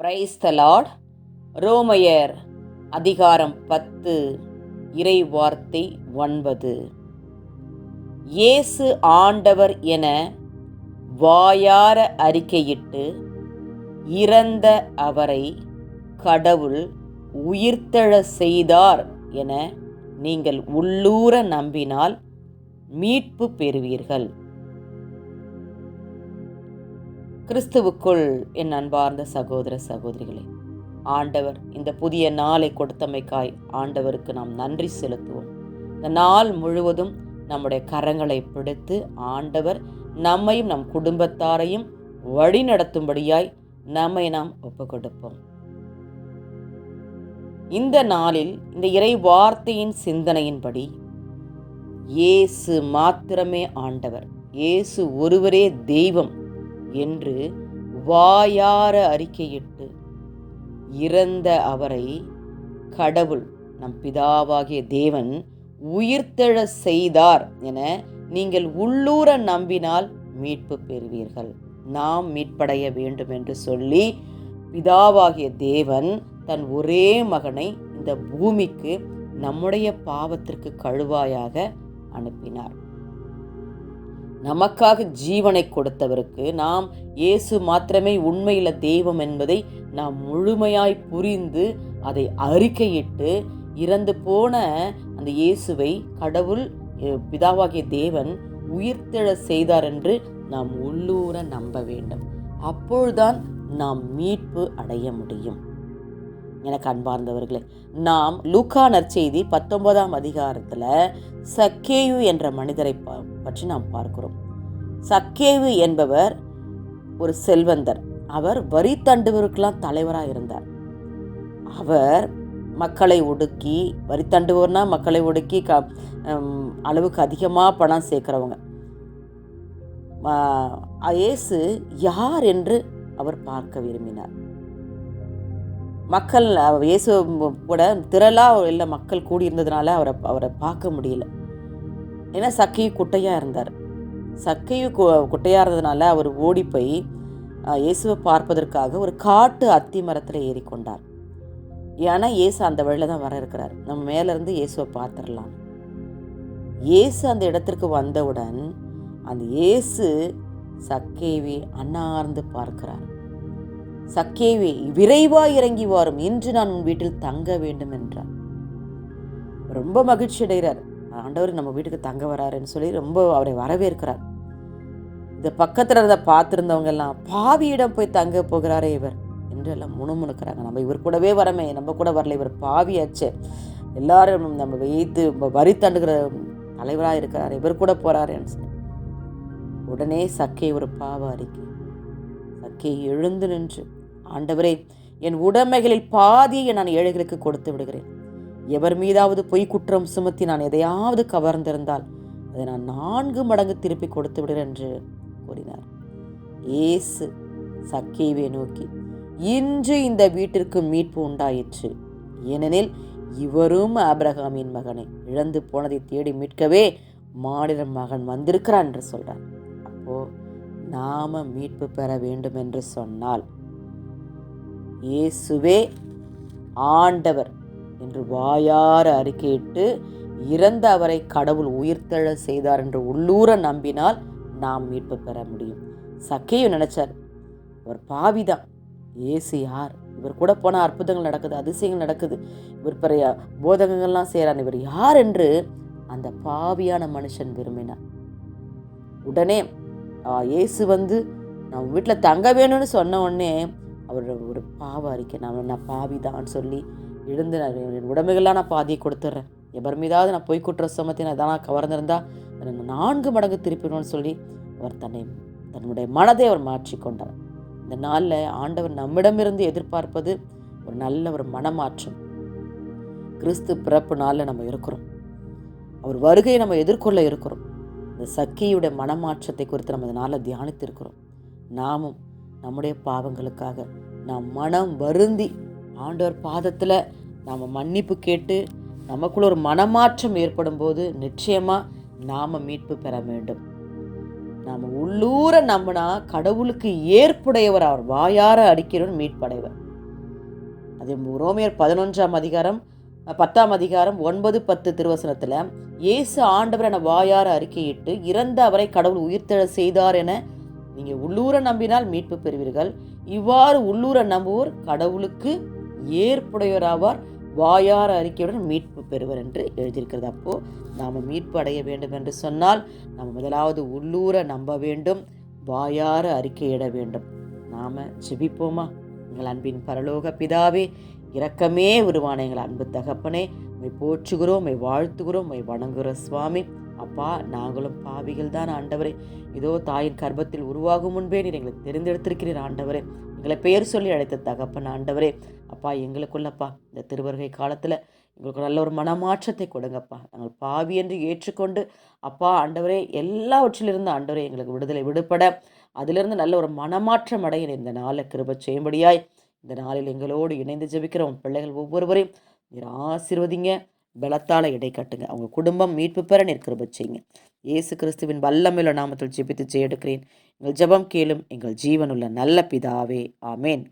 Praise the Lord ரோமையர் அதிகாரம் பத்து இறை வார்த்தை ஒன்பது. இயேசு ஆண்டவர் என வாயார அறிக்கையிட்டு இறந்த அவரை கடவுள் உயிர்த்தெழ செய்தார் என நீங்கள் உள்ளூர நம்பினால் மீட்பு பெறுவீர்கள். கிறிஸ்துவுக்குள் என் அன்பார்ந்த சகோதர சகோதரிகளே ஆண்டவர் இந்த புதிய நாளை கொடுத்தமைக்காய் ஆண்டவருக்கு நாம் நன்றி செலுத்துவோம். இந்த நாள் முழுவதும் நம்முடைய கரங்களை பிடித்து ஆண்டவர் நம்மையும் நம் குடும்பத்தாரையும் வழி நடத்தும்படியாய் நம்மை நாம் ஒப்பு கொடுப்போம் இந்த நாளில் இந்த இறை வார்த்தையின் சிந்தனையின்படி இயேசு மாத்திரமே ஆண்டவர். இயேசு ஒருவரே தெய்வம். என்று வாயார அறிக்கையிட்டு இறந்த அவரை கடவுள் நம் பிதாவாகிய தேவன் உயிர்த்தெழ செய்தார் என நீங்கள் உள்ளூர நம்பினால் மீட்பு பெறுவீர்கள். நாம் மீட்படைய வேண்டும் என்று சொல்லி பிதாவாகிய தேவன் தன் ஒரே மகனை இந்த பூமிக்கு நம்முடைய பாவத்திற்கு கழுவாயாக அனுப்பினார். நமக்காக ஜீவனை கொடுத்தவருக்கு நாம் இயேசு மாத்திரமே உண்மையில் தெய்வம் என்பதை நாம் முழுமையாய் புரிந்து அதை அறிக்கையிட்டு இறந்து போன அந்த இயேசுவை கடவுள் பிதாவாகிய தேவன் உயிர்த்தெழ செய்தார் என்று நாம் உள்ளூர நம்ப வேண்டும். அப்பொழுதுதான் நாம் மீட்பு அடைய முடியும். எனக்கு அன்பார்ந்தவர்களே நாம் லூக்கா நற்செய்தி பத்தொன்பதாம் அதிகாரத்தில் சக்கேயு என்ற மனிதரை ப- பற்றி நாம் பார்க்கிறோம். சக்கேவு என்பவர் ஒரு செல்வந்தர். அவர் வரி தண்டுவருக்கெல்லாம் தலைவராக இருந்தார். அவர் மக்களை ஒடுக்கி வரி தண்டுவர்னா மக்களை ஒடுக்கி க அளவுக்கு அதிகமாக பணம் சேர்க்குறவங்க. இயேசு யார் என்று அவர் பார்க்க விரும்பினார். மக்கள் இயேசு கூட திரளாக இல்லை மக்கள் கூடியிருந்ததுனால அவரை அவரை பார்க்க முடியல. ஏன்னா சக்கையும் குட்டையாக இருந்தார். சக்கையு கு- குட்டையாக இருந்ததுனால அவர் ஓடி போய் இயேசுவை பார்ப்பதற்காக ஒரு காட்டு அத்தி மரத்தில் ஏறிக்கொண்டார் ஏன்னா இயேசு அந்த வழியில் தான் வர இருக்கிறார். நம்ம மேலேருந்து இயேசுவை பார்த்துடலாம். இயேசு அந்த இடத்திற்கு வந்தவுடன் அந்த இயேசு சக்கேவி அன்னார்ந்து பார்க்கிறார். சக்கேவே விரைவா இறங்கி வாரும். இன்று நான் உன் வீட்டில் தங்க வேண்டும் என்றார் ரொம்ப மகிழ்ச்சி அடைகிறார். ஆண்டவர் நம்ம வீட்டுக்கு தங்க வராருன்னு சொல்லி ரொம்ப அவரை வரவேற்கிறார். இந்த பக்கத்தில் இருந்த பார்த்துருந்தவங்க எல்லாம் பாவியிடம் போய் தங்க போகிறாரே இவர். என்று எல்லாம் முணுமுணுக்கிறாங்க. நம்ம இவர் கூடவே வரமே நம்ம கூட வரல. இவர் பாவியாச்சு எல்லாரும் நம்ம வைத்து வரி தண்டுகிற தலைவராக இருக்கிறார். இவர் கூட போகிறாருன்னு சொல்லி. உடனே சக்கை ஒரு பாவ அறிக்கை சக்கே எழுந்து நின்று ஆண்டவரே என் உடைமைகளில் பாதியை நான் ஏழைகளுக்கு கொடுத்து விடுகிறேன். எவர் மீதாவது பொய் குற்றம் சுமத்தி நான் எதையாவது கவர்ந்திருந்தால் அதை நான் நான்கு மடங்கு திருப்பி கொடுத்து விடுகிறேன் என்று கூறினார். ஏசு சக்கேவை நோக்கி இன்று இந்த வீட்டிற்கு மீட்பு உண்டாயிற்று. ஏனெனில் இவரும் ஆபிரகாமின் மகனை இழந்து போனதை தேடி மீட்கவே மாநில மகன் வந்திருக்கிறான் என்று சொல்கிறார் அப்போ நாம மீட்பு பெற வேண்டும் என்று சொன்னால் இயேசுவே ஆண்டவர் என்று வாயார அறிக்கையிட்டு இறந்த அவரை கடவுள் உயிர்த்தெழ செய்தார் என்று உள்ளூர நம்பினால் நாம் மீட்பு பெற முடியும். சக்கையும் நினைச்சார் அவர் பாவிதான். இயேசு யார்? இவர் கூட போனால் அற்புதங்கள் நடக்குது அதிசயங்கள் நடக்குது. இவர் பெரிய போதகங்கள்லாம் செய்கிறார் இவர் யார்? என்று அந்த பாவியான மனுஷன் விரும்பினார். உடனே இயேசு வந்து நம்ம வீட்டில் தங்க வேணும்னு சொன்ன உடனே அவரோட ஒரு பாவ அறிக்கை. நான் நான் பாவிதான்னு சொல்லி எழுந்து நான் என் உடமைகள்லாம் நான் பாதியை கொடுத்துட்றேன். எவர் மீதாவது நான் பொய் குற்ற சுமத்தி நான் எதனா கவர்ந்திருந்தா அதை நான்கு மடங்கு திருப்பிடுவேன்னு சொல்லி அவர் தன்னை தன்னுடைய மனதை அவர் மாற்றிக்கொண்டார். இந்த நாளில் ஆண்டவர் நம்மிடமிருந்து எதிர்பார்ப்பது ஒரு நல்ல ஒரு மனமாற்றம். கிறிஸ்து பிறப்பு நாளில் நம்ம இருக்கிறோம். அவர் வருகையை நம்ம எதிர்கொள்ள இருக்கிறோம். இந்த சக்கியுடைய மனமாற்றத்தை குறித்து நம்ம இதனால் தியானித்திருக்கிறோம். நாமும் நம்முடைய பாவங்களுக்காக. நாம் மனம் வருந்தி ஆண்டவர் பாதத்தில் நாம் மன்னிப்பு கேட்டு நமக்குள்ள ஒரு மனமாற்றம் ஏற்படும் போது நிச்சயமாக நாம் மீட்பு பெற வேண்டும். நாம் உள்ளூர நம்பினா கடவுளுக்கு ஏற்புடையவர் அவர் வாயார அடிக்கிறவர் மீட்படைவர். அதே ரோமியர் பதினொன்றாம் அதிகாரம் பத்தாம் அதிகாரம் ஒன்பது பத்து திருவசனத்தில் இயேசு ஆண்டவர் என வாயார அறிக்கையிட்டு இறந்த அவரை கடவுள் உயிர்த்தெழ செய்தார் என நீங்கள் உள்ளூர நம்பினால் மீட்பு பெறுவீர்கள். இவ்வாறு உள்ளூர நம்புவோர் கடவுளுக்கு ஏற்புடையோராவார் வாயார அறிக்கையுடன் மீட்பு பெறுவர் என்று எழுதியிருக்கிறது. அப்போ நாம் மீட்பு அடைய வேண்டும் என்று சொன்னால் நாம் முதலாவது உள்ளூர நம்ப வேண்டும். வாயார அறிக்கையிட வேண்டும். நாம் ஜெபிப்போமா? எங்கள் அன்பின் பரலோக பிதாவே இரக்கமே உருவான எங்கள் அன்பு தகப்பனே மை போற்றுகிறோம் மை வாழ்த்துகிறோம் மை வணங்குகிற சுவாமி. அப்பா நாங்களும் பாவிகள் தான் ஆண்டவரே. இதோ தாயின் கர்ப்பத்தில் உருவாகும் முன்பே நீர் எங்களை தெரிந்தெடுத்திருக்கிறீர் ஆண்டவரே. எங்களை பெயர் சொல்லி அழைத்த தகப்பன் ஆண்டவரே. அப்பா எங்களுக்குள்ளப்பா இந்த திருவருகை காலத்தில் எங்களுக்கு நல்ல ஒரு மனமாற்றத்தை கொடுங்கப்பா. நாங்கள் பாவி என்று ஏற்றுக்கொண்டு அப்பா ஆண்டவரே எல்லாவற்றிலிருந்து ஆண்டவரே எங்களுக்கு விடுதலை விடுபட. அதிலிருந்து நல்ல ஒரு மனமாற்றம் அடைய இந்த நாளை கிருப செய்யும்படியாய். இந்த நாளில் எங்களோடு இணைந்து ஜெபிக்கிறோம். பிள்ளைகள் ஒவ்வொருவரையும் நீர் ஆசிர்வதிங்க. பலத்தால் இடை கட்டுங்க. அவங்க குடும்பம் மீட்பு பெற நிற்கிற பட்சிங்க இயேசு கிறிஸ்துவின் வல்லமையுள்ள நாமத்தில் ஜெபித்து ஜெயெடுக்கிறேன். எங்கள் ஜெபம் கேளும் எங்கள் ஜீவனுள்ள நல்ல பிதாவே. ஆமேன்.